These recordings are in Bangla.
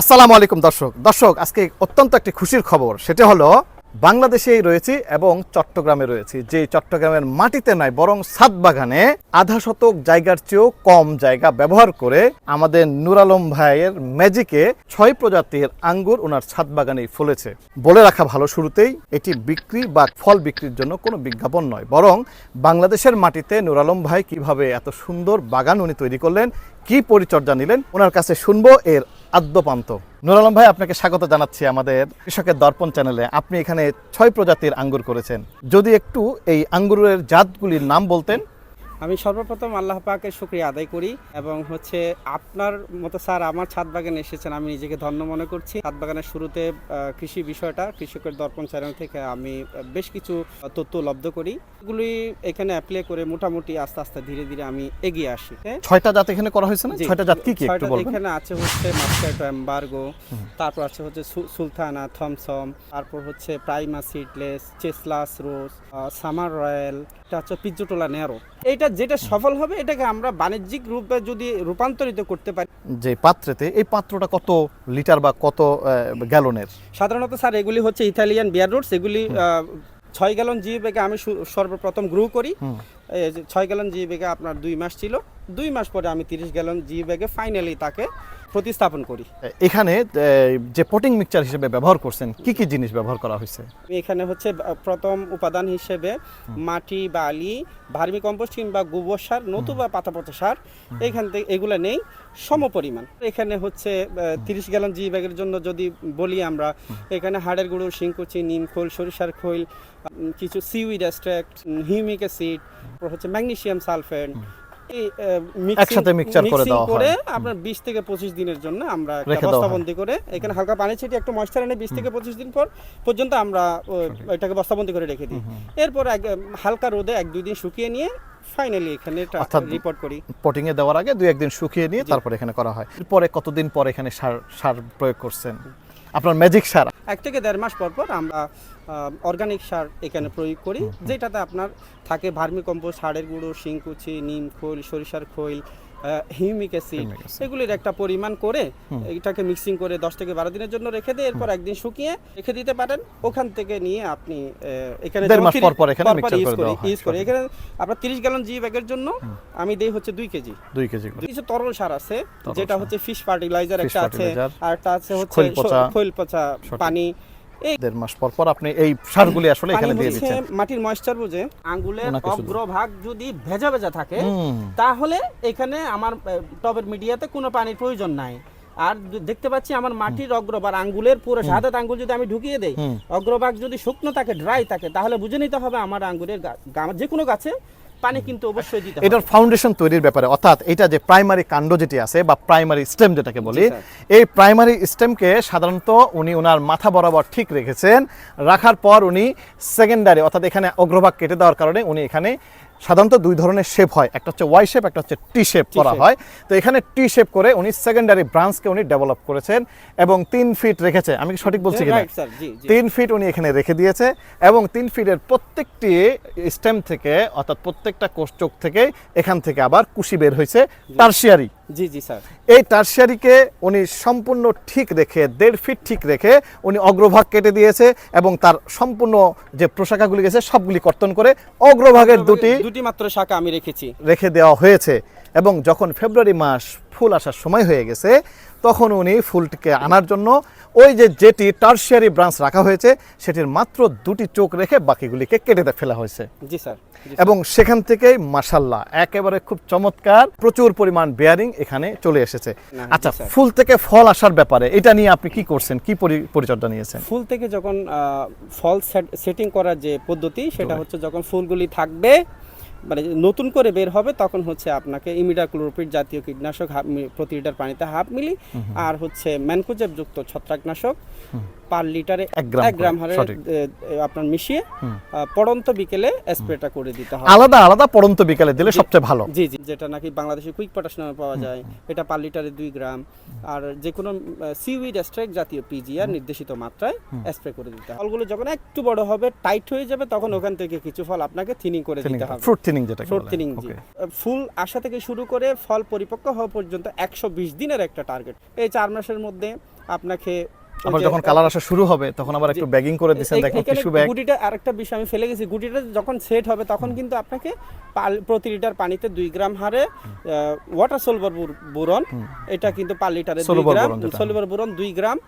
আসসালামু আলাইকুম দর্শক। দর্শক, আজকে অত্যন্ত একটি খুশির খবর। সেটা হলো, বাংলাদেশেই রয়েছি এবং চট্টগ্রামে রয়েছি। যে চট্টগ্রামের মাটিতে নয়, বরং ছাদ বাগানে আধা শতক জায়গার চেয়েও কম জায়গা ব্যবহার করে আমাদের নুরালম ভাইয়ের ম্যাজিকে ছয় প্রজাতির আঙ্গুর ওনার ছাদ বাগানেই ফলেছে। বলে রাখা ভালো শুরুতেই, এটি বিক্রি বা ফল বিক্রির জন্য কোনো বিজ্ঞাপন নয়, বরং বাংলাদেশের মাটিতে নুরালম ভাই কীভাবে এত সুন্দর বাগান উনি তৈরি করলেন, কি পরিচর্যা নিলেন, ওনার কাছে শুনব। এর আদ্যপান্ত। নুর আলম ভাই, আপনাকে স্বাগত জানাচ্ছি আমাদের কৃষকের দর্পণ চ্যানেলে। আপনি এখানে ছয় প্রজাতির আঙ্গুর করেছেন। যদি একটু এই আঙ্গুরের জাতগুলির নাম বলতেন আমি সর্বপ্রথম আল্লাহ পাকে শুক্রিয়া আদায় করি এবং হচ্ছে আপনার মতো স্যার আমার ছাদ বাগানে এসেছেন আমি নিজেকে ধন্য মনে করছি। ছাদ বাগানের শুরুতে কৃষি বিষয়টা কৃষকের দর্পণ চ্যানেল থেকে আমি বেশ কিছু তথ্য লব্ধ করি। এগুলি এখানে অ্যাপ্লাই করে মোটামুটি আস্তে আস্তে ধীরে ধীরে আমি এগিয়ে আসি? ছয়টা জাত এখানে করা হয়েছে না? ছয়টা জাত কি কি একটু বলবেন? এখানে আছে হচ্ছে মাস্কাটো এম্বার্গো তারপর আছে হচ্ছে সুলতানা থমসম তারপর হচ্ছে Prima seedless Chasselas rose summer royal এটা হচ্ছে পিজ্জোটোলা নেয়ারো এটা যেটা সফল হবে এটাকে আমরা বাণিজ্যিক রূপে যদি রূপান্তরিত করতে পারি। যে পাত্রেতে এই পাত্রটা কত লিটার বা কত গ্যালনের? সাধারণত স্যার এগুলি হচ্ছে ইতালিয়ান বিয়ার রুটস এগুলি ছয় গ্যালন জিপেকে আমি সর্বপ্রথম গ্রো করি। ছয় গ্যালন জি ব্যাগে আপনার দুই মাস ছিল। দুই মাস পরে আমি তিরিশ গ্যালন জি ব্যাগে ফাইনালি তাকে প্রতিস্থাপন করি। এখানে যে পটিং মিক্সচার হিসেবে ব্যবহার করছেন কি কি জিনিস ব্যবহার করা হয়েছে? এখানে হচ্ছে প্রথম উপাদান হিসেবে মাটি বালি ভার্মি কম্পোস্ট কিংবা গোবর সার নতুবা পাতা পচা সার এখান থেকে এগুলো নেই সম পরিমাণ এখানে হচ্ছে তিরিশ গ্যালন জি ব্যাগের জন্য যদি বলি আমরা এখানে হাড়ের গুঁড়ো শিংকুচি নিম খোল সরিষার খোল কিছু সিউইড অ্যাস্ট্রাক্ট হিউমিক অ্যাসিড হচ্ছে ম্যাগনেসিয়াম সালফেট। একসাথে mixture করে দেওয়া হয়। আপনার বিশ থেকে পঁচিশ দিনের জন্য আমরা বস্তাবন্দি করে এখানে হালকা পানি ছিটিয়ে একটু ময়েশ্চার এনে বিশ থেকে পঁচিশ দিন পর পর্যন্ত আমরা এটাকে বস্তাবন্দি করে রেখে দিই। এরপর হালকা রোদে এক দুই দিন শুকিয়ে নিয়ে ফাইনালি এখানে রিপোর্ট করি। পটিং এ দেওয়ার আগে দুই একদিন শুকিয়ে নিয়ে তারপর এখানে করা হয়। এরপরে কতদিন পর এখানে সার সার প্রয়োগ করছেন? আপনার ম্যাজিক সার। এক থেকে দেড় মাস পর পর আমরা অর্গানিক সার এখানে প্রয়োগ করি যেটাতে আপনার থাকে ভার্মি কম্পোস্ট হাড়ের গুঁড়ো শিংকুচি নিম খোল সরিষার খোল হিউমিক অ্যাসিড এগুলির একটা পরিমাণ করে এটাকে মিক্সিং করে দশ থেকে বারো দিনের জন্য রেখে দিয়ে এরপর একদিন শুকিয়ে রেখে দিতে পারেন। ওখান থেকে নিয়ে আপনি এখানে use করে এখানে আপনার তিরিশ গ্যালন জি ব্যাগের জন্য আমি দেই হচ্ছে দুই কেজি। দুই কেজি কিছু তরল সার আছে যেটা হচ্ছে ফিশ ফার্টিলাইজার একটা আছে আর একটা আছে হচ্ছে খৈল পচা পানি এই দেড় মাস পর পর আপনি এই সারগুলি আসলে এখানে দিয়ে দিচ্ছেন। মাটির ময়েশ্চার বুঝে। আঙ্গুলের অগ্রভাগ যদি ভেজা ভেজা থাকে তাহলে এখানে আমার টবের মিডিয়াতে কোনো পানির প্রয়োজন নাই। আর দেখতে পাচ্ছি আমার মাটির অগ্রভাগ আঙ্গুলের পুরো সাদাত আঙ্গুল যদি আমি ঢুকিয়ে দেই অগ্রভাগ যদি শুকনো থাকে ড্রাই থাকে তাহলে বুঝে নিতে হবে আমার আঙ্গুরের যে কোনো গাছে পানি কিন্তু অবশ্যই দিতে এটার ফাউন্ডেশন তৈরির ব্যাপারে অর্থাৎ এটা যে প্রাইমারি কাণ্ড যেটি আছে বা প্রাইমারি স্টেম যেটাকে বলি এই প্রাইমারি স্টেমকে সাধারণত উনি ওনার মাথা বরাবর ঠিক রেখেছেন। রাখার পর উনি সেকেন্ডারি অর্থাৎ এখানে অগ্রভাগ কেটে দেওয়ার কারণে উনি এখানে সাধারণত দুই ধরনের শেপ হয়। একটা হচ্ছে ওয়াই শেপ একটা হচ্ছে টি শেপ করা হয়। তো এখানে টি শেপ করে উনি সেকেন্ডারি ব্রাঞ্চকে উনি ডেভেলপ করেছেন এবং তিন ফিট রেখেছে। আমি কি সঠিক বলছি কিনা? তিন ফিট উনি এখানে রেখে দিয়েছে এবং তিন ফিটের প্রত্যেকটি স্টেম থেকে অর্থাৎ প্রত্যেকটা কোষ চোখ থেকে এখান থেকে আবার কুশি বের হয়েছে টার্সিয়ারি জি জি স্যার। এই টার্সিয়ারিকে উনি সম্পূর্ণ ঠিক রেখে দেড় ফিট ঠিক রেখে উনি অগ্রভাগ কেটে দিয়েছে এবং তার সম্পূর্ণ যে প্রশাখাগুলি গেছে সবগুলি কর্তন করে অগ্রভাগের দুটি দুটি মাত্র শাখা আমি রেখেছি। রেখে দেওয়া হয়েছে। এবং যখন ফেব্রুয়ারি মাস ফুল আসার সময় হয়ে গেছে তখন উনি ফুলটিকে আনার জন্য ওই যে যেটি টার্সিয়ারি ব্রাঞ্চ রাখা হয়েছে সেটির মাত্র দুটি চোখ রেখে বাকিগুলিকে কেটে ফেলা হয়েছে। জি স্যার এবং সেখান থেকেই মাসাল্লাহ একেবারে খুব চমৎকার প্রচুর পরিমাণ বেয়ারিং এখানে চলে এসেছে। আচ্ছা ফুল থেকে ফল আসার ব্যাপারে এটা নিয়ে আপনি কি করছেন? কি পরি- পরিচর্যা নিয়েছেন? ফুল থেকে যখন ফল সেটিং করার যে পদ্ধতি সেটা হচ্ছে যখন ফুলগুলি থাকবে মানে নতুন করে বের হবে তখন হচ্ছে আপনাকে ইমিডাক্লোরোপিড জাতীয় কীটনাশক হাফ প্রতি লিটার পানিতে হাফ মিলি আর হচ্ছে ম্যানকোজেব যুক্ত ছত্রাকনাশক পার লিটারে এক গ্রাম হারে আপনার মিশিয়ে। পড়ন্ত বিকেলে স্প্রেটা করে দিতে হবে আলাদা আলাদা পড়ন্ত বিকেলে দিলে সবচেয়ে ভালো। জি জি যেটা নাকি বাংলাদেশে কুইক পটাশ নামে পাওয়া যায় এটা পার লিটারে দুই গ্রাম। আর যে কোনো সিউইড স্ট্রাইক জাতীয় পিজিআর নির্দেশিত মাত্রায় স্প্রে করে দিতে হবে ফলগুলো যখন একটু বড় হবে টাইট হয়ে যাবে তখন ওখান থেকে কিছু ফল আপনাকে থিনিং করে দিতে হবে। ফ্রুট থিনিং যেটা ফ্রুট থিনিং ফুল আসা থেকে শুরু করে ফল পরিপক্ক হওয়া পর্যন্ত একশো বিশ দিনের একটা টার্গেট। এই চার মাসের মধ্যে আপনাকে আবার যখন কালার আসা শুরু হবে তখন আবার একটু ব্যাগিং করে দেখো টিস্যু ব্যাগ গুটিটা আরেকটা বিষয় আমি ফেলে গেছি। গুটিটা যখন সেট হবে তখন কিন্তু আপনাকে প্রতি লিটার পানিতে দুই গ্রাম হারে ওয়াটার সোলভার বুরন এটা কিন্তু পার লিটারে দুই গ্রাম boron যেটা। সোলভার বুরন দুই গ্রাম।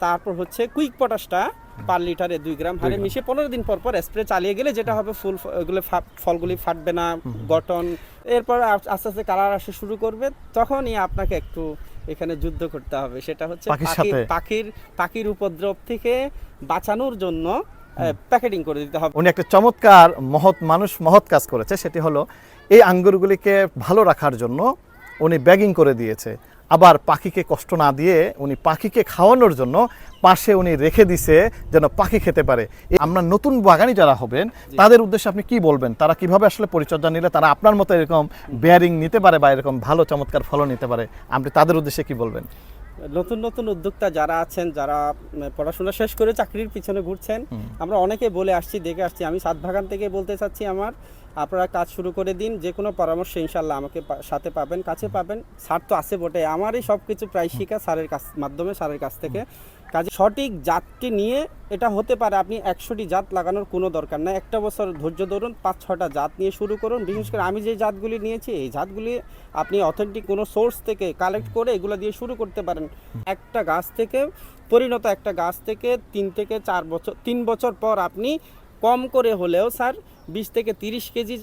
তারপর হচ্ছে কুইক পটাশটা পার লিটারে দুই গ্রাম হারে মিশিয়ে পনেরো দিন পর পর স্প্রে চালিয়ে গেলে যেটা হবে ফুল ফা- ফলগুলি ফাটবে না গঠন। এরপর আস্তে আস্তে কালার আসা শুরু করবে। তখনই আপনাকে একটু এখানে যুদ্ধ করতে হবে। সেটা হচ্ছে পাখির পাখির উপদ্রব থেকে বাঁচানোর জন্য প্যাকেটিং করে দিতে হবে। উনি একটা চমৎকার মহৎ মানুষ মহৎ কাজ করেছে। সেটি হলো এই আঙ্গুরগুলিকে ভালো রাখার জন্য উনি ব্যাগিং করে দিয়েছে। আবার পাখিকে কষ্ট না দিয়ে উনি পাখিকে খাওয়ানোর জন্য পাশে উনি রেখে দিছে যেন পাখি খেতে পারে। আমরা নতুন বাগানি যারা হবেন তাদের উদ্দেশ্যে আপনি কি বলবেন? তারা কীভাবে আসলে পরিচর্যা নিলে তারা আপনার মতো এরকম বেয়ারিং নিতে পারে বা এরকম ভালো চমৎকার ফলন নিতে পারে? আপনি তাদের উদ্দেশ্যে কি বলবেন? নতুন নতুন উদ্যোক্তা যারা আছেন যারা পড়াশোনা শেষ করে চাকরির পিছনে ঘুরছেন আমরা অনেকে বলে আসছি দেখে আসছি। আমি সাত বাগান থেকে বলতে চাচ্ছি আমার আপনারা কাজ শুরু করে দিন যে কোনো পরামর্শ ইনশাল্লাহ আমাকে সাথে পাবেন কাছে পাবেন। স্যার তো আছে বটে। আমারই সব কিছু প্রায় শিখা স্যারের কাছ মাধ্যমে স্যারের কাছ থেকে। কাজে সঠিক জাতটি নিয়ে এটা হতে পারে আপনি একশোটি জাত লাগানোর কোনো দরকার নাই। একটা বছর ধৈর্য ধরুন পাঁচ ছটা জাত নিয়ে শুরু করুন। বিশেষ করে আমি যে জাতগুলি নিয়েছি এই জাতগুলি আপনি অথেন্টিক কোনো সোর্স থেকে কালেক্ট করে এগুলো দিয়ে শুরু করতে পারেন। একটা গাছ থেকে পরিণত একটা গাছ থেকে তিন থেকে চার বছর তিন বছর পর আপনি কম করে হলেও স্যার বিশ থেকে তিরিশ কেজি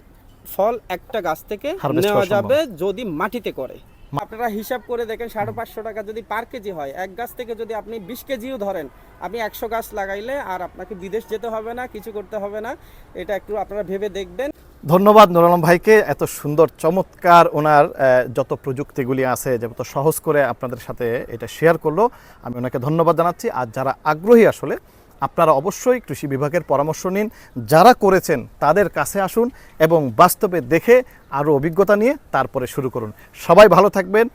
ফল একটা গাছ থেকে নেওয়া যাবে যদি মাটিতে করে। আপনারা হিসাব করে দেখেন সাড়ে পাঁচশো টাকা যদি পার কেজি হয়, এক গাছ থেকে যদি আপনি বিশ কেজিও ধরেন, আপনি একশো গাছ লাগাইলে আর আপনাকে বিদেশ যেতে হবে না, কিছু করতে হবে না। এটা একটু আপনারা ভেবে দেখবেন। ধন্যবাদ নুর আলম ভাইকে, এত সুন্দর, চমৎকার ওনার যত প্রযুক্তিগুলি আছে যত সহজ করে আপনাদের সাথে এটা শেয়ার করল, আমি ওনাকে ধন্যবাদ জানাচ্ছি। আর যারা আগ্রহী আসলে আপনারা অবশ্যই কৃষি বিভাগের পরামর্শ নিন। যারা করেছেন, তাদের কাছে আসুন এবং বাস্তবে দেখে আরও অভিজ্ঞতা নিয়ে তারপরে শুরু করুন। সবাই ভালো থাকবেন।